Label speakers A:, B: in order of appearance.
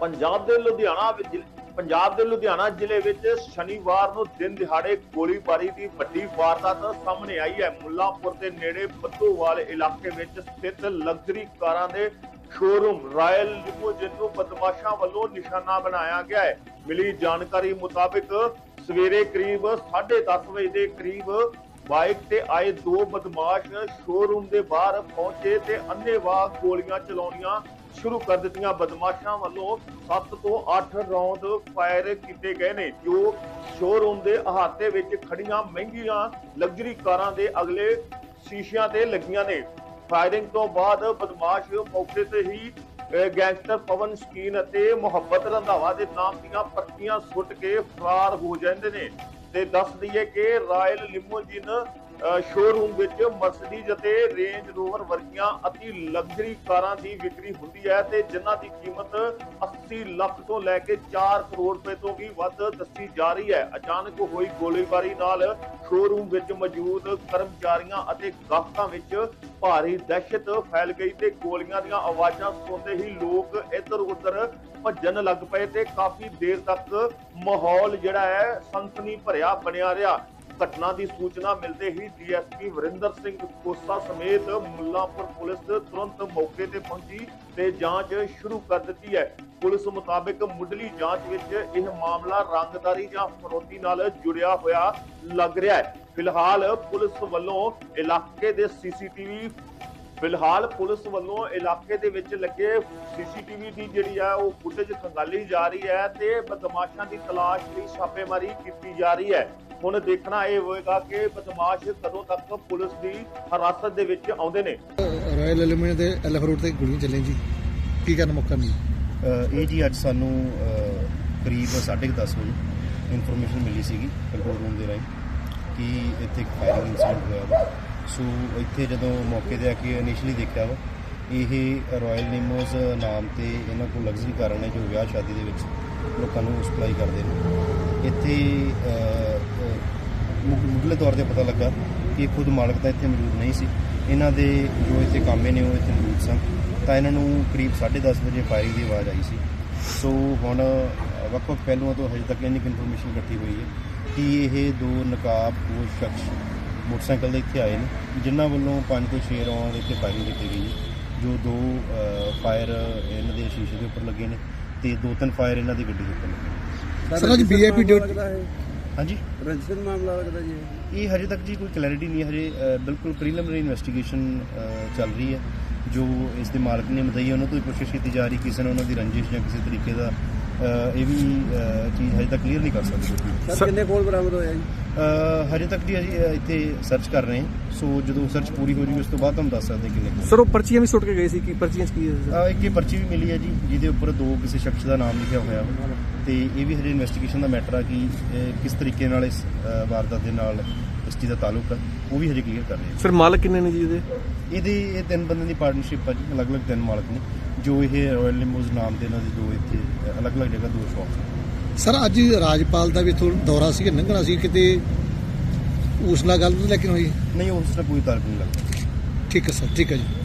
A: ਪੰਜਾਬ ਦੇ ਲੁਧਿਆਣਾ ਪੰਜਾਬ ਦੇ ਲੁਧਿਆਣਾ ਜ਼ਿਲ੍ਹੇ ਵਿੱਚ ਸ਼ਨੀਵਾਰ ਨੂੰ ਦਿਨ ਦਿਹਾੜੇ ਗੋਲੀਬਾਰੀ ਦੀ ਵੱਡੀ ਵਾਰਦਾਤ ਸਾਹਮਣੇ ਆਈ ਹੈ। ਮੁੱਲਾਂਪੁਰ ਦੇ ਨੇੜੇ ਬੱਦੋਵਾਲ ਇਲਾਕੇ ਵਿੱਚ ਸਥਿਤ ਲਗਜ਼ਰੀ ਕਾਰਾਂ ਦੇ ਸ਼ੋਰੂਮ ਰਾਇਲ ਲਿਮੋਜਿਨ ਨੂੰ ਬਦਮਾਸ਼ਾਂ ਵੱਲੋਂ ਨਿਸ਼ਾਨਾ ਬਣਾਇਆ ਗਿਆ ਹੈ। ਮਿਲੀ ਜਾਣਕਾਰੀ ਮੁਤਾਬਕ ਸਵੇਰੇ ਕਰੀਬ 10:30 ਵਜੇ ਦੇ ਕਰੀਬ ਬਾਈਕ ਤੇ ਆਏ ਦੋ ਬਦਮਾਸ਼ ਸ਼ੋਰੂਮ ਦੇ ਬਾਹਰ ਪਹੁੰਚੇ ਤੇ ਅੰਨ੍ਹੇਵਾਹ ਗੋਲੀਆਂ ਚਲਾਉਣੀਆਂ ਸ਼ੁਰੂ ਕਰ ਦਿੱਤੀਆਂ ਬਦਮਾਸ਼ਾਂ ਵੱਲੋਂ 7 ਤੋਂ 8 ਰੌਂਦ ਫਾਇਰ ਕੀਤੇ ਗਏ ਨੇ ਜੋ ਸ਼ੋਰੂਮ ਦੇ ਅਹਾਤੇ ਵਿੱਚ ਖੜੀਆਂ ਮਹਿੰਗੀਆਂ ਲਗਜ਼ਰੀ ਕਾਰਾਂ ਦੇ ਅਗਲੇ ਸ਼ੀਸ਼ਿਆਂ ਤੇ ਲੱਗੀਆਂ ਨੇ। ਫਾਇਰਿੰਗ ਤੋਂ ਬਾਅਦ ਬਦਮਾਸ਼ ਮੌਕੇ ਤੇ ਹੀ ਗੈਂਗਸਟਰ ਪਵਨ ਸਕੀਨ ਅਤੇ ਮੁਹੱਬਤ ਰੰਧਾਵਾ ਦੇ ਨਾਮ ਦੀਆਂ ਪਰਚੀਆਂ ਸੁੱਟ ਕੇ ਫਰਾਰ ਹੋ ਜਾਂਦੇ ਨੇ। ਤੇ ਦੱਸ ਦਈਏ ਕਿ ਰਾਇਲ ਲਿਮੋਜਿਨ ਅਹ, ਸ਼ੋਰੂਮ ਵਿੱਚ ਮਰਸੀਡੀਜ਼ ਅਤੇ ਰੇਂਜ ਰੋਵਰ ਵਰਗੀਆਂ ਅਤੀ ਲਗਜ਼ਰੀ ਕਾਰਾਂ ਦੀ ਵਿਕਰੀ ਹੁੰਦੀ ਹੈ ਤੇ ਜਿਨ੍ਹਾਂ ਦੀ ਕੀਮਤ 80 ਲੱਖ ਤੋਂ ਲੈ ਕੇ 4 ਕਰੋੜ ਰੁਪਏ ਤੋਂ ਵੀ ਵੱਧ ਦੱਸੀ ਜਾ ਰਹੀ ਹੈ। ਅਚਾਨਕ ਹੋਈ ਗੋਲੀਬਾਰੀ ਨਾਲ ਸ਼ੋਰੂਮ ਵਿੱਚ ਮੌਜੂਦ ਕਰਮਚਾਰੀਆਂ ਅਤੇ ਗਾਹਕਾਂ ਵਿੱਚ ਭਾਰੀ ਦਹਿਸ਼ਤ ਫੈਲ ਗਈ ਤੇ ਗੋਲੀਆਂ ਦੀਆਂ ਆਵਾਜ਼ਾਂ ਸੁਣਦੇ ਹੀ ਲੋਕ ਇੱਧਰ ਉੱਧਰ ਭੱਜਣ ਲੱਗ ਪਏ ਤੇ ਕਾਫੀ ਦੇਰ ਤੱਕ ਮਾਹੌਲ ਜਿਹੜਾ ਹੈ ਸੰਤਨੀ ਭਰਿਆ ਬਣਿਆ ਰਿਹਾ। ਘਟਨਾ ਦੀ ਸੂਚਨਾ ਮਿਲਦੇ ਹੀ ਡੀਐਸਪੀ ਵਰਿੰਦਰ ਸਿੰਘ ਕੋਸਾ ਸਮੇਤ ਮੁੱਲਾਂਪੁਰ ਪੁਲਿਸ ਤੁਰੰਤ ਮੌਕੇ ਤੇ ਪਹੁੰਚੀ ਤੇ ਜਾਂਚ ਸ਼ੁਰੂ ਕਰ ਦਿੱਤੀ ਹੈ। ਪੁਲਿਸ ਮੁਤਾਬਕ ਮੁੱਢਲੀ ਜਾਂਚ ਵਿੱਚ ਇਹ ਮਾਮਲਾ ਰੰਗਦਾਰੀ ਜਾਂ ਫਰੋਤੀ ਨਾਲ ਜੁੜਿਆ ਹੋਇਆ ਲੱਗ ਰਿਹਾ ਹੈ। ਫਿਲਹਾਲ ਪੁਲਿਸ ਵੱਲੋਂ ਇਲਾਕੇ ਦੇ ਸੀਸੀਟੀਵੀ, ਫਿਲਹਾਲ ਪੁਲਿਸ ਵੱਲੋਂ ਇਲਾਕੇ ਦੇ ਵਿੱਚ ਲੱਗੇ ਸੀਸੀਟੀਵੀ ਦੀ ਜਿਹੜੀ ਹੈ ਉਹ ਫੁਟੇਜ ਖੰਗਾਲੀ ਜਾ ਰਹੀ ਹੈ ਤੇ ਬਦਮਾਸ਼ਾਂ ਦੀ ਤਲਾਸ਼ ਲਈ ਛਾਪੇਮਾਰੀ ਕੀਤੀ ਜਾ ਰਹੀ ਹੈ। ਹੁਣ ਦੇਖਣਾ ਇਹ ਹੋਏਗਾ ਕਿ ਬਦਮਾਸ਼ ਕਦੋਂ ਤੱਕ ਪੁਲਿਸ ਦੀ ਹਿਰਾਸਤ ਦੇ ਵਿੱਚ ਆਉਂਦੇ ਨੇ।
B: ਰਾਇਲ ਐਲੂਮੀਨੀਅਮ ਦੇ ਐਲਫ ਰੋਡ ਤੇ ਗੋਲੀਆਂ ਚੱਲੀਆਂ ਜੀ। ਕੀ ਕਰਨ ਮੌਕਾ ਮਿਲੀ
C: ਅ, ਇਹ ਜੀ ਅੱਜ ਸਾਨੂੰ ਕਰੀਬ 10:30 ਵਜੇ ਇਨਫੋਰਮੇਸ਼ਨ ਮਿਲੀ ਸੀਗੀ ਕੰਟਰੋਲ ਰੂਮ ਦੇ ਰਾਹੀਂ ਕਿ ਇੱਥੇ ਇੱਕ ਫਾਇਰਿੰਗ ਇਨਸੀਡੈਂਟ ਹੋਇਆ ਵਾ। ਸੋ ਇੱਥੇ ਜਦੋਂ ਮੌਕੇ ਤੇ ਆ ਕੇ ਇਨੀਸ਼ੀਅਲੀ ਦੇਖਿਆ ਵਾ ਇਹ ਰਾਇਲ ਨਿਮੋਜ਼ ਨਾਮ ਤੇ ਇਹਨਾਂ ਕੋਲ ਲਗਜ਼ਰੀ ਕਾਰਾਂ ਨੇ ਜੋ ਵਿਆਹ ਸ਼ਾਦੀ ਦੇ ਵਿੱਚ ਲੋਕਾਂ ਨੂੰ ਸਪਲਾਈ ਕਰਦੇ ਨੇ। ਇੱਥੇ ਅ, ਮੁੱਢਲੇ ਤੌਰ ਤੇ ਪਤਾ ਲੱਗਾ ਕਿ ਖੁਦ ਮਾਲਕ ਤਾਂ ਇੱਥੇ ਮੌਜੂਦ ਨਹੀਂ ਸੀ। ਇਹਨਾਂ ਦੇ ਜੋ ਇੱਥੇ ਕਾਮੇ ਨੇ ਉਹ ਇੱਥੇ ਮੌਜੂਦ ਸਨ। ਤਾਂ ਇਹਨਾਂ ਨੂੰ ਕਰੀਬ 10:30 ਵਜੇ ਫਾਇਰਿੰਗ ਦੀ ਆਵਾਜ਼ ਆਈ ਸੀ। ਸੋ ਹੁਣ ਵੱਖ-ਵੱਖ ਪਹਿਲੂਆਂ ਤੋਂ ਹਜੇ ਤੱਕ ਇੰਨੀ ਇਨਫੋਰਮੇਸ਼ਨ ਇਕੱਠੀ ਹੋਈ ਹੈ ਕਿ ਇਹ ਦੋ ਨਕਾਬ ਉਹ ਸ਼ਖਸ ਮੋਟਰਸਾਈਕਲ ਦੇ ਇੱਥੇ ਆਏ ਨੇ ਜਿਨ੍ਹਾਂ ਵੱਲੋਂ ਪੰਜ ਤੋਂ 6 ਰੌਂਦ ਇੱਥੇ ਫਾਇਰਿੰਗ ਕੀਤੀ ਗਈ ਹੈ ਜੋ ਦੋ ਫਾਇਰ ਇਹਨਾਂ ਦੇ ਸ਼ੀਸ਼ੇ ਦੇ ਉੱਪਰ ਲੱਗੇ ਨੇ। ਤੇ ਦੋ ਤਿੰਨ ਫਾਇਰ ਇਹਨਾਂ ਦੀ ਗੱਡੀ ਦੇ ਉੱਪਰ ਲੱਗੇ।
B: ਸਰ ਅੱਜ ਵੀਆਈਪੀ ਡਿਊਟੀ
C: ਹਾਂਜੀ?
D: ਰਜਿਸਟਰ ਮਾਮਲਾ ਲੱਗਦਾ ਜੀ
C: ਇਹ? ਹਜੇ ਤੱਕ ਜੀ ਕੋਈ ਕਲੈਰਿਟੀ ਨਹੀਂ ਹੈ ਹਜੇ ਅ, ਬਿਲਕੁਲ ਪ੍ਰੀਲਿਮਿਨਰੀ ਇਨਵੈਸਟੀਗੇਸ਼ਨ ਚੱਲ ਰਹੀ ਹੈ। ਜੋ ਇਸ ਦੇ ਮਾਲਕ ਨੇ ਮਦਈ ਉਹਨਾਂ ਤੋਂ ਹੀ ਕੀਤੀ ਜਾ ਰਹੀ ਕਿਸੇ ਨੇ ਉਹਨਾਂ ਦੀ ਰੰਜਿਸ਼ ਜਾਂ ਕਿਸੇ ਤਰੀਕੇ ਦਾ ਅ, ਇਹ ਵੀ ਅ, ਚੀਜ਼ ਹਜੇ ਤੱਕ ਕਲੀਅਰ ਨਹੀਂ ਕਰ ਸਕਦੇ।
D: ਸਰ ਕਿੰਨੇ ਕੋਲ ਬਰਾਮਦ ਹੋਇਆ ਜੀ?
C: ਹਜੇ ਤੱਕ ਜੀ ਅਸੀਂ ਇੱਥੇ ਸਰਚ ਕਰ ਰਹੇ ਹਾਂ। ਸੋ ਜਦੋਂ ਸਰਚ ਪੂਰੀ ਹੋ ਜੂਗੀ ਉਸ ਤੋਂ ਬਾਅਦ ਤੁਹਾਨੂੰ ਦੱਸ ਸਕਦੇ ਕਿੰਨੇ ਕੁ।
E: ਸਰ ਉਹ ਪਰਚੀਆਂ ਵੀ ਸੁੱਟ ਕੇ ਗਏ ਸੀ ਕੀ ਪਰਚੀਆਂ ਚ ਕੀ ਹੈ ਸਰ?
C: ਇੱਕ ਇਹ ਪਰਚੀ ਵੀ ਮਿਲੀ ਹੈ ਜੀ ਜਿਹਦੇ ਉੱਪਰ ਦੋ ਕਿਸੇ ਸ਼ਖਸ ਦਾ ਨਾਮ ਲਿਖਿਆ ਹੋਇਆ ਵਾ। ਤੇ ਇਹ ਵੀ ਹਜੇ ਇਨਵੈਸਟੀਗੇਸ਼ਨ ਦਾ ਮੈਟਰ ਆ ਕਿ ਕਿਸ ਤਰੀਕੇ ਨਾਲ ਇਸ ਵਾਰਦਾਤ ਦੇ ਨਾਲ ਇਸ ਚੀਜ਼ ਦਾ ਤਾਲੁਕ ਹੈ ਉਹ ਵੀ ਹਜੇ ਕਲੀਅਰ ਕਰ ਰਹੇ ਹਾਂ।
E: ਸਰ ਮਾਲਕ ਕਿੰਨੇ ਨੇ ਜੀ ਇਹਦੇ?
C: ਇਹਦੇ ਇਹ ਤਿੰਨ ਬੰਦਿਆਂ ਦੀ ਪਾਰਟਨਰਸ਼ਿਪ ਆ ਜੀ ਅਲੱਗ-ਅਲੱਗ ਤਿੰਨ ਮਾਲਕ ਨੇ। ਜੋ ਇਹ ਰਾਇਲ ਲਿਮੋਜ਼ ਨਾਮ ਦੇ ਇਹਨਾਂ ਦੇ ਦੋ ਇੱਥੇ ਅਲੱਗ-ਅਲੱਗ ਜਗ੍ਹਾ ਦੋ ਸ਼ਾਪਸ ਨੇ।
B: ਸਰ ਅੱਜ ਰਾਜਪਾਲ ਦਾ ਵੀ ਇੱਥੋਂ ਦੌਰਾ ਸੀ ਲੰਘਣਾ ਸੀ ਕਿਤੇ? ਉਸ ਨਾਲ ਗੱਲ ਨਹੀਂ ਲੇਕਿਨ ਹੋਈ।
C: ਨਹੀਂ ਉਸ ਦਾ ਕੋਈ ਤਾਲੁਕ ਨਹੀਂ। ਲੱਗਦਾ
B: ਠੀਕ ਹੈ ਸਰ ਠੀਕ ਹੈ ਜੀ।